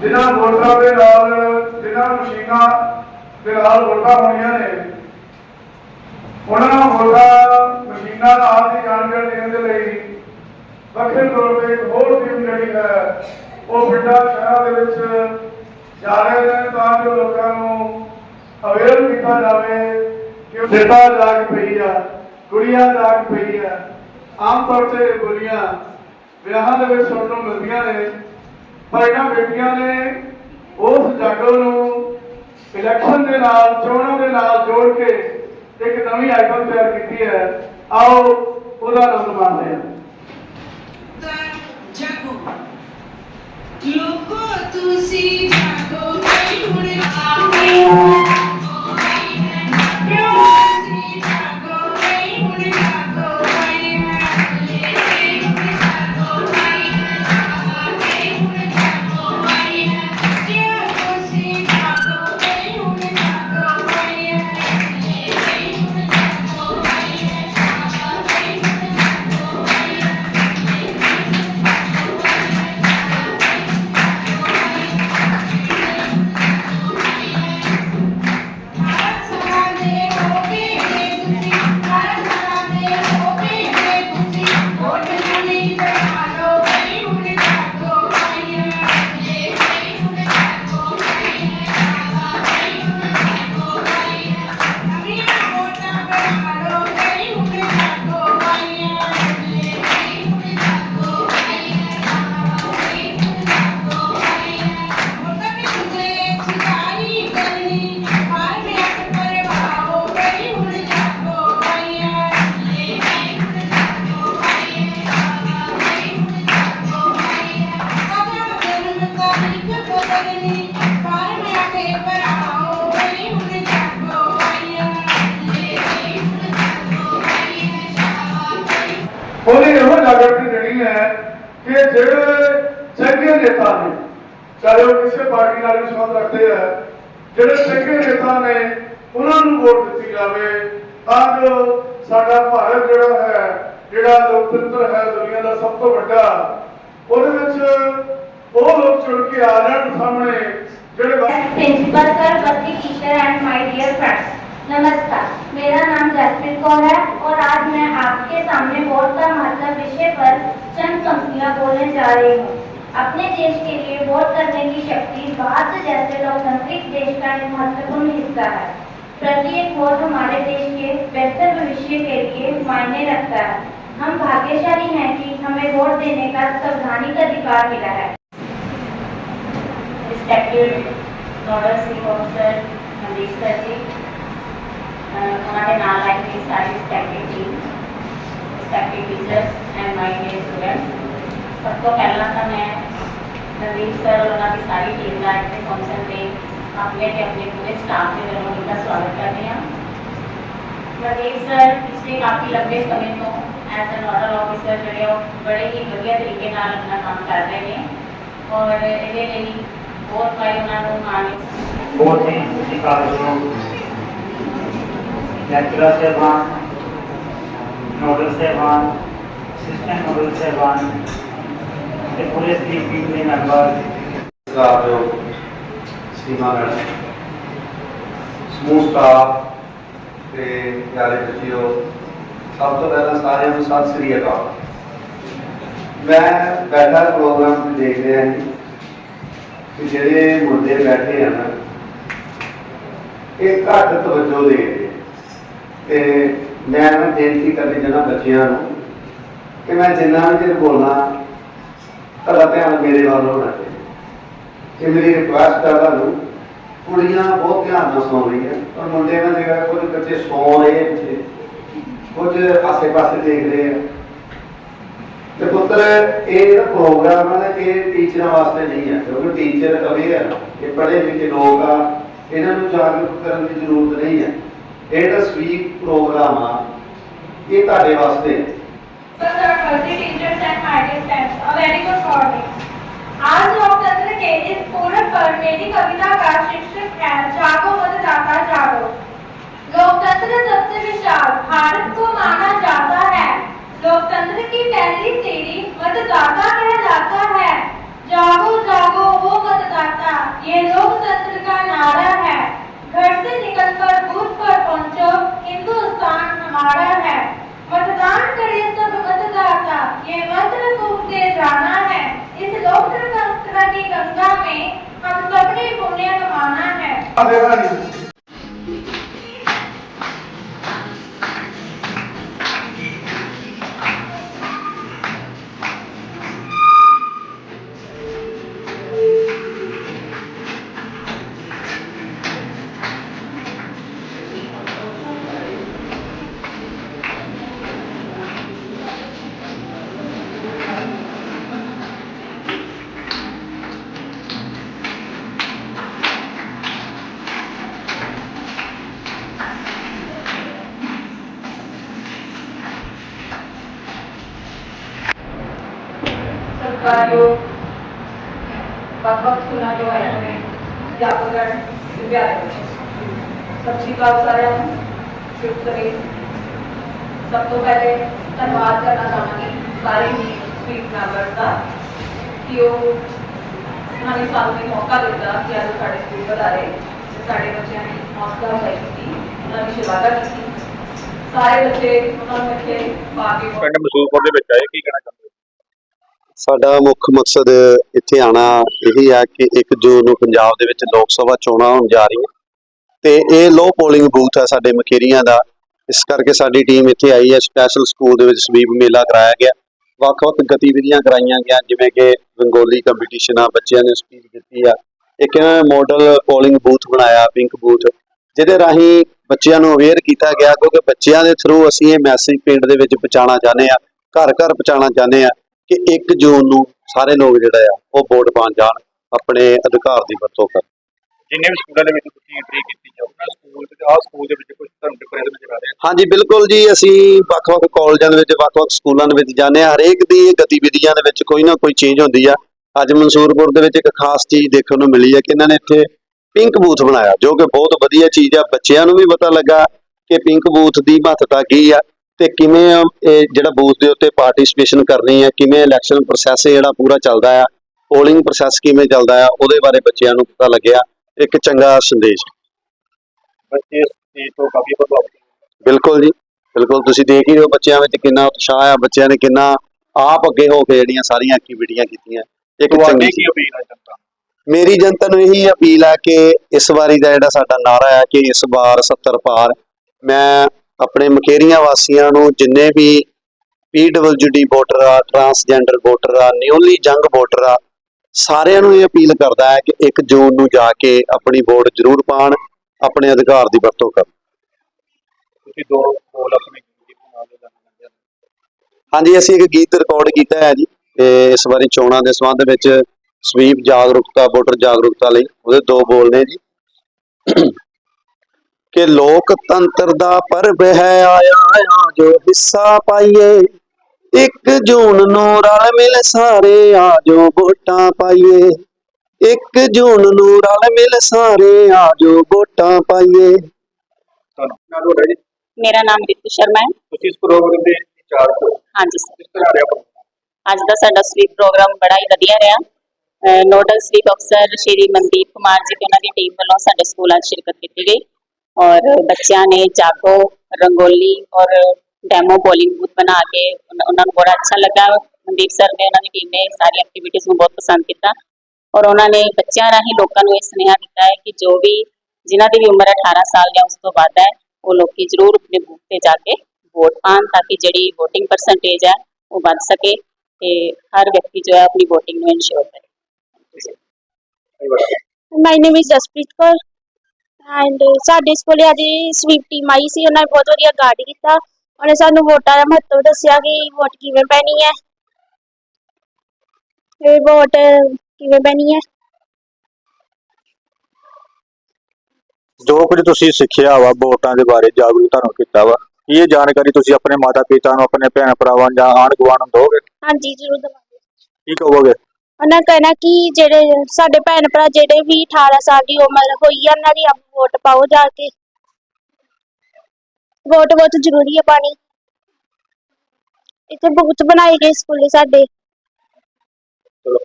ਜਿਨ੍ਹਾਂ ਵੋਟਾਂ ਦੇ ਨਾਲ, ਜਿਨ੍ਹਾਂ ਮਸ਼ੀਨਾਂ ਦੇ ਨਾਲ ਵੋਟਾਂ ਹੋਣੀਆਂ ਨੇ, ਉਹਨਾਂ ਵੋਟਾਂ ਮਸ਼ੀਨਾਂ ਦਾ ਹਾਲ ਜਾਣਕਾਰੀ ਦੇਣ ਦੇ ਲਈ ਵੱਖਰੇ ਤੌਰ ਤੇ ਇੱਕ ਹੋਰ ਟੀਮ ਜਿਹੜੀ ਹੈ, ਉਹ ਪਿੰਡਾਂ, ਸ਼ਹਿਰਾਂ ਦੇ ਵਿੱਚ ਜਾ ਰਹੇ ਨੇ ਤਾਂ ਜੋ ਲੋਕਾਂ ਨੂੰ ਅਵੇਅਰ ਕੀਤਾ ਜਾਵੇ ਕਿ ਸਿੱਧਾ ਜਾਗ ਪਈ ਆ, ਕੁੜੀਆਂ ਜਾਗ ਪਈ ਆ, ਆਮ ਤੌਰ ਤੇ ਇਹ ਬੋਲੀਆਂ ਵਿਆਹਾਂ ਦੇ ਵਿੱਚ ਸੁਣਨ ਨੂੰ ਮਿਲਦੀਆਂ ਨੇ ਪਰ ਇਹਨਾਂ ਬੇਟੀਆਂ ਨੇ ਉਸ ਜਾਗੋ ਨੂੰ ਇਲੈਕਸ਼ਨ ਦੇ ਨਾਲ, ਚੋਣਾਂ ਦੇ ਨਾਲ ਜੋੜ ਕੇ ਇੱਕ ਨਵੀਂ ਆਈਟਮ ਤਿਆਰ ਕੀਤੀ ਹੈ। ਆਓ ਉਹਦਾ ਆਨੰਦ ਮਾਣਦੇ ਹਾਂ। ਜਾਗੋ। ਲੋਕੋ, ਤੁਸੀਂ ਜਾਗੋ, ਕਈ ਹੁਣ ਆਵੇ। ਉਹਨੇ ਉਹ ਲਾਗਤ ਜਿਹੜੀ ਹੈ ਕਿ ਜਿਹੜੇ ਚੰਗੇ ਨੇਤਾ ਨੇ, ਚਾਹੇ ਉਹ ਕਿਸੇ ਪਾਰਟੀ ਨਾਲ ਵੀ ਸੰਬੰਧ ਰੱਖਦੇ ਆ, ਜਿਹੜੇ ਚੰਗੇ ਨੇਤਾ ਨੇ, ਉਹਨਾਂ ਨੂੰ ਵੋਟ ਦਿੱਤੀ ਜਾਵੇ, ਤਾਂ ਜੋ ਸਾਡਾ ਭਾਰਤ ਜਿਹੜਾ ਹੈ, ਜਿਹੜਾ ਲੋਕਤੰਤਰ ਹੈ, ਦੁਨੀਆ ਦਾ ਸਭ ਤੋਂ ਵੱਡਾ, ਉਹਦੇ ਵਿੱਚ ਉਹ ਲੋਕ ਚੁਣ ਕੇ ਆ ਜਾਣ ਸਾਹਮਣੇ, ਜਿਹੜੇ principal sir Basti teacher and my dear friends ਨਮਸਕਾਰ। मेरा नाम जसप्रीत कौर है और आज मैं आपके सामने वोट का महत्व विषय पर चंद पंक्तियाँ बोलने जा रही हूँ। अपने देश के लिए वोट करने की शक्ति भारत जैसे लोकतांत्रिक देश का एक महत्वपूर्ण हिस्सा है। प्रत्येक वोट हमारे देश के बेहतर भविष्य के लिए मायने रखता है। हम भाग्यशाली हैं कि हमें वोट देने का संवैधानिक अधिकार मिला है। Respected Nodal Singh Officer Mandeep Sir ਜੀ ਅਹ ਉਹਨਾਂ ਦੇ ਨਾਲ ਆਈ ਮੇਰੀ ਸਾਰੀ respected team respected teachers and my dear students. ਸਭ ਤੋਂ ਪਹਿਲਾਂ ਤਾਂ ਮੈਂ ਨਵੀਨ ਸਰ ਔਰ ਉਹਨਾਂ ਦੀ ਸਾਰੀ ਟੀਮ ਦਾ ਇੱਥੇ ਫੰਕਸ਼ਨ ਤੇ ਆਪਣੇ ਤੇ ਆਪਣੇ ਪੂਰੇ ਸਟਾਫ ਦੇ ਵੱਲੋਂ ਉਹਨਾਂ ਦਾ ਸਵਾਗਤ ਕਰਦੇ ਹਾਂ ਨਵੀਨ ਸਰ ਪਿਛਲੇ ਕਾਫੀ ਲੰਬੇ ਸਮੇਂ ਤੋਂ ਐਜ਼ ਅ ਨੋਡਲ ਆਫਿਸਰ ਜਿਹੜੇ ਉਹ ਬੜੇ ਹੀ ਵਧੀਆ ਤਰੀਕੇ ਨਾਲ ਆਪਣਾ ਕੰਮ ਕਰ ਰਹੇ ਨੇ ਔਰ ਲੈਕਚਰਰ ਸਾਹਿਬਾਨ ਨੋਡਲ ਸਾਹਿਬਾਨ ਅਸਿਸਟੈਂਟ ਨੋਡਲ ਸਾਹਿਬਾਨ ਤੇ ਪੂਰੇ ਸਟੀਮ ਟੀਮ ਦੇ ਮੈਂਬਰ ਸਤਿਕਾਰਯੋਗ ਸੀਮਾ ਮੈਡਮ। ਸਮੂਹ ਸਟਾਫ ਤੇ ਪਿਆਰੇ ਬੱਚਿਓ ਸਭ ਤੋਂ ਪਹਿਲਾਂ ਸਾਰਿਆਂ ਨੂੰ ਸਤਿ ਸ੍ਰੀ ਅਕਾਲ। ਮੈਂ ਬੈਠਾ ਪ੍ਰੋਗਰਾਮ ਤੇ ਦੇਖ ਰਿਹਾ ਹਾਂ ਕਿ ਜਿਹੜੇ ਮੁੱਦੇ ਬੈਠੇ ਹਨ, ਇਹ ਘੱਟ ਤਵੱਜੋ ਦੇ ਤੇ ਮੈਂ ਨਾ ਬੇਨਤੀ ਕਰਨੀ ਚਾਹੁੰਦਾ ਬੱਚਿਆਂ ਨੂੰ ਕਿ ਮੈਂ ਜਿੰਨਾ ਵੀ ਚਿਰ ਬੋਲਾਂ ਤੁਹਾਡਾ ਧਿਆਨ ਮੇਰੇ ਵੱਲ ਹੋਣਾ ਚਾਹੀਦਾ ਇਹ ਮੇਰੀ ਰਿਕੁਐਸਟ ਹੈ ਤੁਹਾਨੂੰ, ਕੁੜੀਆਂ ਬਹੁਤ ਧਿਆਨ ਨਾਲ ਸੁਣ ਰਹੀਆਂ ਔਰ ਮੁੰਡੇ ਨਾਲ ਜਿਹੜਾ ਕੁਝ ਬੱਚੇ ਸੌ ਰਹੇ ਆ ਕੁਝ ਆਸੇ-ਪਾਸੇ ਦੇਖ ਰਹੇ ਆ। ਤੇ ਪੁੱਤਰ, ਇਹ ਜਿਹੜਾ ਪ੍ਰੋਗਰਾਮ ਹੈ ਇਹ ਟੀਚਰਾਂ ਵਾਸਤੇ ਨਹੀਂ ਹੈ ਕਿਉਂਕਿ ਟੀਚਰ ਅਵੇਅਰ ਇਹ ਪੜ੍ਹੇ ਲਿਖੇ ਲੋਕ ਆ, ਇਹਨਾਂ ਨੂੰ ਜਾਗਰੂਕ ਕਰਨ ਦੀ ਜ਼ਰੂਰਤ ਨਹੀਂ ਹੈ ਜਿਹੜਾ ਸਵੀਪ ਪ੍ਰੋਗਰਾਮ ਆ ਇਹ ਤੁਹਾਡੇ ਵਾਸਤੇ ਹੈ Faculty teachers and my dear friends, a very good morning. आज लोकतंत्र के इस पूरब पर मेरी कविता का शीर्षक है जागो मतदाता जागो लोकतंत्र सबसे विशाल भारत को माना जाता है लोकतंत्र की पहली सीढ़ी मतदाता कहलाता है गंगा में हम सबने पुण्य कमाना है ਸਰਕਾਰਯੋਗ ਵੱਖ-ਵੱਖ ਸਕੂਲਾਂ ਤੋਂ ਆਏ ਹੋਏ ਅਧਿਆਪਕ ਵਿਦਿਆਰਥੀ ਸਤਿ ਸ਼੍ਰੀ ਅਕਾਲ ਸਾਰਿਆਂ ਨੂੰ ਸ਼ੁਭ ਸਵੇਰ ਸਭ ਤੋਂ ਪਹਿਲੇ ਧੰਨਵਾਦ ਕਰਨਾ ਚਾਹਾਂਗੀ ਸਾਰੇ ਹੀ ਸਵੀਟ ਮੈਂਬਰਸ ਦਾ ਕਿ ਉਹ ਉਹਨਾਂ ਨੇ ਸਾਨੂੰ ਇਹ ਮੌਕਾ ਦਿੱਤਾ ਕਿ ਅੱਜ ਸਾਡੇ ਸਕੂਲ ਵਧਾਰੇ ਤੇ ਸਾਡੇ ਬੱਚਿਆਂ ਦੀ ਹੌਸਲਾ ਅਫਜ਼ਾਈ ਕੀਤੀ ਉਹਨਾਂ ਦੀ ਸ਼ੁਭਾਗਾ ਕੀਤੀ ਸਾਰੇ ਬੱਚੇ ਉਹਨਾਂ ਨੂੰ ਇੱਥੇ ਪਾ ਕੇ ਪਿੰਡ ਮਸੂਰਪੁਰ ਦੇ ਵਿੱਚ ਆਏ ਕੀ ਕਹਿਣਾ ਚਾਹੁੰਦੇ ਹੋ ਸਾਡਾ ਮੁੱਖ ਮਕਸਦ ਇੱਥੇ ਆਣਾ ਇਹੀ ਆ ਕਿ 1 ਜੂਨ ਨੂੰ ਪੰਜਾਬ ਦੇ ਵਿੱਚ ਲੋਕ ਸਭਾ ਚੋਣਾਂ ਹੋਣ ਜਾ ਰਹੀਆਂ। ਤੇ ਇਹ ਲੋ ਪੋਲਿੰਗ ਬੂਥ ਆ ਸਾਡੇ ਮਕੇਰੀਆਂ ਦਾ। ਇਸ ਕਰਕੇ ਸਾਡੀ ਟੀਮ ਇੱਥੇ ਆਈ ਹੈ। ਸਪੈਸ਼ਲ ਸਕੂਲ ਦੇ ਵਿੱਚ ਸਵੀਪ ਮੇਲਾ ਕਰਾਇਆ ਗਿਆ। ਵੱਖ-ਵੱਖ ਗਤੀਵਿਧੀਆਂ ਕਰਾਈਆਂ ਗਿਆ, ਜਿਵੇਂ ਕਿ ਰੰਗੋਲੀ ਕੰਪੀਟੀਸ਼ਨ ਆ, ਬੱਚਿਆਂ ਨੇ ਸਪੀਚ ਦਿੱਤੀ ਆ। ਇੱਕ ਮਾਡਲ ਪੋਲਿੰਗ ਬੂਥ ਬਣਾਇਆ ਪਿੰਕ ਬੂਥ ਜਿਹਦੇ ਰਾਹੀਂ ਬੱਚਿਆਂ ਨੂੰ ਅਵੇਅਰ ਕੀਤਾ ਗਿਆ, ਕਿਉਂਕਿ ਬੱਚਿਆਂ ਦੇ ਥਰੂ ਅਸੀਂ ਇਹ ਮੈਸੇਜ ਪਿੰਡ ਦੇ ਵਿੱਚ ਪਹੁੰਚਾਉਣਾ ਚਾਹੁੰਦੇ ਆ ਘਰ ਘਰ ਪਹੁੰਚਾਉਣਾ ਚਾਹੁੰਦੇ ਆ। ਕਿ 1 ਜੂਨ ਨੂੰ ਸਾਰੇ ਲੋਕ ਜਿਹੜਾ ਆ ਉਹ ਵੋਟ ਪਾਉਣ ਜਾਣ ਆਪਣੇ ਅਧਿਕਾਰ ਦੀ ਵਰਤੋਂ ਕਰਨ। ਜਿੰਨੇ ਵੀ ਸਕੂਲਾਂ ਦੇ ਵਿੱਚ ਤੁਸੀਂ ਐਂਟਰੀ ਕੀਤੀ ਉਹਨਾਂ ਸਕੂਲ ਤੇ ਆਹ ਸਕੂਲ ਦੇ ਵਿੱਚ ਕੁਝ ਤੁਹਾਨੂੰ ਡਿਫਰੈਂਸ ਨਜ਼ਰ ਆ ਰਿਹਾ? ਹਾਂਜੀ ਬਿਲਕੁਲ ਜੀ ਅਸੀਂ ਵੱਖ-ਵੱਖ ਕਾਲਜਾਂ ਦੇ ਵਿੱਚ ਵੱਖ-ਵੱਖ ਸਕੂਲਾਂ ਦੇ ਵਿੱਚ ਜਾਂਦੇ ਹਾਂ। ਹਰੇਕ ਦੀ ਗਤੀਵਿਧੀਆਂ ਦੇ ਵਿੱਚ ਕੋਈ ਨਾ ਕੋਈ ਚੇਂਜ ਹੁੰਦੀ ਆ। ਅੱਜ ਮਨਸੂਰਪੁਰ ਦੇ ਵਿੱਚ ਇੱਕ ਖਾਸ ਚੀਜ਼ ਦੇਖਣ ਨੂੰ ਮਿਲੀ ਹੈ ਕਿ ਇਹਨਾਂ ਨੇ ਇੱਥੇ ਪਿੰਕ ਬੂਥ ਬਣਾਇਆ ਜੋ ਕਿ ਬਹੁਤ ਵਧੀਆ ਚੀਜ਼ ਆ। ਬੱਚਿਆਂ ਨੂੰ ਵੀ ਪਤਾ ਲੱਗਾ ਕਿ ਪਿੰਕ ਬੂਥ ਦੀ ਮਹੱਤਤਾ ਕੀ ਆ। ਤੇ ਕਿਵੇਂ ਇਹ ਜਿਹੜਾ ਬੂਥ ਦੇ ਉੱਤੇ ਪਾਰਟਿਸਿਪੇਸ਼ਨ ਕਰਨੀ ਹੈ ਕਿਵੇਂ ਇਲੈਕਸ਼ਨ ਪ੍ਰੋਸੈਸ ਜਿਹੜਾ ਪੂਰਾ ਚੱਲਦਾ ਆ ਪੋਲਿੰਗ ਪ੍ਰੋਸੈਸ ਕਿਵੇਂ ਚੱਲਦਾ ਆ ਉਹਦੇ ਬਾਰੇ ਬੱਚਿਆਂ ਨੂੰ ਪਤਾ ਲੱਗਿਆ ਇੱਕ ਚੰਗਾ ਸੰਦੇਸ਼ ਬੱਚੇ ਇਸ ਚੀਜ਼ ਤੋਂ ਕਾਫੀ ਪ੍ਰਭਾਵਿਤ ਹੋਏ। ਬਿਲਕੁਲ ਜੀ ਬਿਲਕੁਲ ਤੁਸੀਂ ਦੇਖ ਹੀ ਰਹੇ ਹੋ ਬੱਚਿਆਂ ਵਿੱਚ ਕਿੰਨਾ ਉਤਸ਼ਾਹ ਆ ਬੱਚਿਆਂ ਨੇ ਕਿੰਨਾ ਆਪ ਅੱਗੇ ਹੋ ਕੇ ਜਿਹੜੀਆਂ ਸਾਰੀਆਂ ਐਕਟੀਵਿਟੀਆਂ ਕੀਤੀਆਂ ਇੱਕ ਚੰਗੀ ਕੀ ਅਪੀਲ ਹੈ ਜਨਤਾ? ਮੇਰੀ ਜਨਤਾ ਨੂੰ ਇਹੀ ਅਪੀਲ ਹੈ ਕਿ ਇਸ ਵਾਰੀ ਦਾ ਜਿਹੜਾ ਸਾਡਾ ਨਾਰਾ ਹੈ ਕਿ ਇਸ ਵਾਰ 70 ਪਾਰ ਮੈਂ ਆਪਣੇ ਮਕੇਰੀਆਂ ਵਾਸੀਆਂ ਨੂੰ ਜਿੰਨੇ ਵੀ ਪੀਡਬਲਯੂਡੀ ਵੋਟਰ ਆ ਟਰਾਂਸਜੈਂਡਰ ਵੋਟਰ ਆ ਨਿਊਲੀ ਜੰਗ ਵੋਟਰ ਆ ਸਾਰਿਆਂ ਨੂੰ ਇਹ ਅਪੀਲ ਕਰਦਾ ਹੈ ਕਿ 1 ਜੂਨ ਨੂੰ ਜਾ ਕੇ ਆਪਣੀ ਵੋਟ ਜ਼ਰੂਰ ਪਾਣ ਆਪਣੇ ਅਧਿਕਾਰ ਦੀ ਵਰਤੋਂ ਕਰਨ। ਤੁਸੀਂ ਦੋ ਬੋਲ ਆਪਣੀ ਹਾਂਜੀ ਅਸੀਂ ਇੱਕ ਗੀਤ ਰਿਕਾਰਡ ਕੀਤਾ ਹੈ ਜੀ ਤੇ ਇਸ ਵਾਰੀ ਚੋਣਾਂ ਦੇ ਸੰਬੰਧ ਵਿੱਚ ਸਵੀਪ ਜਾਗਰੂਕਤਾ ਵੋਟਰ ਜਾਗਰੂਕਤਾ ਲਈ ਉਹਦੇ ਦੋ ਬੋਲ ਨੇ ਜੀ। ਕਿ ਲੋਕਤੰਤਰ ਦਾ ਪਰਬ ਹੈ ਆਇਆ ਆ ਜੋ ਹਿੱਸਾ ਪਾਈਏ। 1 ਜੂਨ ਨੂੰ ਰਲ ਮਿਲ ਸਾਰੇ ਆ ਜੋ ਵੋਟਾਂ ਪਾਈਏ। 1 ਜੂਨ ਨੂੰ ਰਲ ਮਿਲ ਸਾਰੇ ਆ ਜੋ ਵੋਟਾਂ ਪਾਈਏ। ਮੇਰਾ ਨਾਮ ਰਿਤੂ ਸ਼ਰਮਾ ਹੈ। ਤੁਸੀਂ ਇਸ ਪ੍ਰੋਗਰਾਮ ਦੇ ਇੰਚਾਰਜ ਹੋ ਹਾਂਜੀ ਸਰ। ਕਿਸ ਤਰ੍ਹਾਂ ਰਿਹਾ ਅੱਜ ਦਾ ਸਾਡਾ ਸਵੀਪ ਪ੍ਰੋਗਰਾਮ ਬੜਾ ਹੀ ਵਧੀਆ ਰਿਹਾ। ਨੋਡਲ ਸਵੀਪ ਅਫਸਰ ਸ਼੍ਰੀ ਮਨਦੀਪ ਕੁਮਾਰ ਜੀ ਤੇ ਉਹਨਾਂ ਦੀ ਟੀਮ ਵੱਲੋਂ ਸਾਡੇ ਸਕੂਲਾਂ 'ਚ ਸ਼ਿਰਕਤ ਕੀਤੀ ਗਈ। ਔਰ ਬੱਚਿਆਂ ਨੇ ਜਾਗੋ ਰੰਗੋਲੀ ਔਰ ਡੈਮੋ ਪੋਲਿੰਗ ਬੂਥ ਬਣਾ ਕੇ ਉਨ- ਉਹਨਾਂ ਨੂੰ ਬੜਾ ਅੱਛਾ ਲੱਗਾ ਮਨਦੀਪ ਸਰ ਨੇ ਉਹਨਾਂ ਦੀ ਟੀਮ ਨੇ ਸਾਰੀ ਐਕਟੀਵਿਟੀਜ਼ ਨੂੰ ਬਹੁਤ ਪਸੰਦ ਕੀਤਾ ਔਰ ਉਹਨਾਂ ਨੇ ਬੱਚਿਆਂ ਰਾਹੀਂ ਲੋਕਾਂ ਨੂੰ ਇਹ ਸੁਨੇਹਾ ਦਿੱਤਾ ਹੈ ਕਿ ਜੋ ਵੀ ਜਿਨ੍ਹਾਂ ਦੀ ਵੀ ਉਮਰ 18 ਸਾਲ ਜਾਂ ਉਸ ਤੋਂ ਵੱਧ ਹੈ ਉਹ ਲੋਕੀ ਜ਼ਰੂਰ ਆਪਣੇ ਬੂਥ ਤੇ ਜਾ ਕੇ ਵੋਟ ਪਾਉਣ ਤਾਂ ਕਿ ਜਿਹੜੀ VOTING ਪਰਸੈਂਟੇਜ ਹੈ ਉਹ ਵੱਧ ਸਕੇ ਤੇ ਹਰ ਵਿਅਕਤੀ ਜੋ ਹੈ ਆਪਣੀ VOTING ਨੂੰ ਇਨਸ਼ੋਰ ਕਰੇ my name is Jaspreet Kaur and ਸਾਡੇ ਸਕੂਲੇ ਅੱਜ ਸਵੀਪ ਟੀਮ ਆਈ ਸੀ ਉਹਨਾਂ ਨੇ ਬਹੁਤ ਵਧੀਆ ਗਾਈਡ ਕੀਤਾ। ਉਹਨੇ ਸਾਨੂੰ ਵੋਟਾਂ ਦਾ ਮਹੱਤਵ ਦੱਸਿਆ ਕਿ ਵੋਟ ਕਿਵੇਂ ਪੈਣੀ ਹੈ। ਤੇ ਵੋਟ ਕਿਵੇਂ ਪੈਣੀ ਹੈ। ਜੋ ਕੁਝ ਤੁਸੀਂ ਸਿੱਖਿਆ ਵਾ ਵੋਟਾਂ ਦੇ ਬਾਰੇ ਜਾਗਰੂਕ ਤੁਹਾਨੂੰ ਕੀਤਾ ਵਾ ਇਹ ਜਾਣਕਾਰੀ ਤੁਸੀਂ ਆਪਣੇ ਮਾਤਾ ਪਿਤਾ ਨੂੰ ਆਪਣੇ ਭੈਣ ਭਰਾਵਾਂ ਜਾਂ ਆਂਢ ਗੁਆਂਢ ਨੂੰ ਦੋਗੇ? ਹਾਂਜੀ ਜ਼ਰੂਰ ਦਵਾਂਗੇ। ਕੀ ਕਹੋਗੇ? ਉਹਨਾਂ ਕਹਿਣਾ ਕਿ ਜਿਹੜੇ ਸਾਡੇ ਭੈਣ ਭਰਾ ਜਿਹੜੇ ਵੀ 18 ਸਾਲ ਦੀ ਉਮਰ ਹੋਈ ਆ, ਉਹਨਾਂ ਦੀ ਆਪ ਵੋਟ ਪਾਓ ਜਾ ਕੇ। ਵੋਟ ਬਹੁਤ ਜ਼ਰੂਰੀ ਹੈ ਪਾਣੀ। ਇੱਥੇ ਬਹੁਤ ਬਣਾਏ ਗਏ ਸਕੂਲੇ ਸਾਡੇ। ਚਲੋ।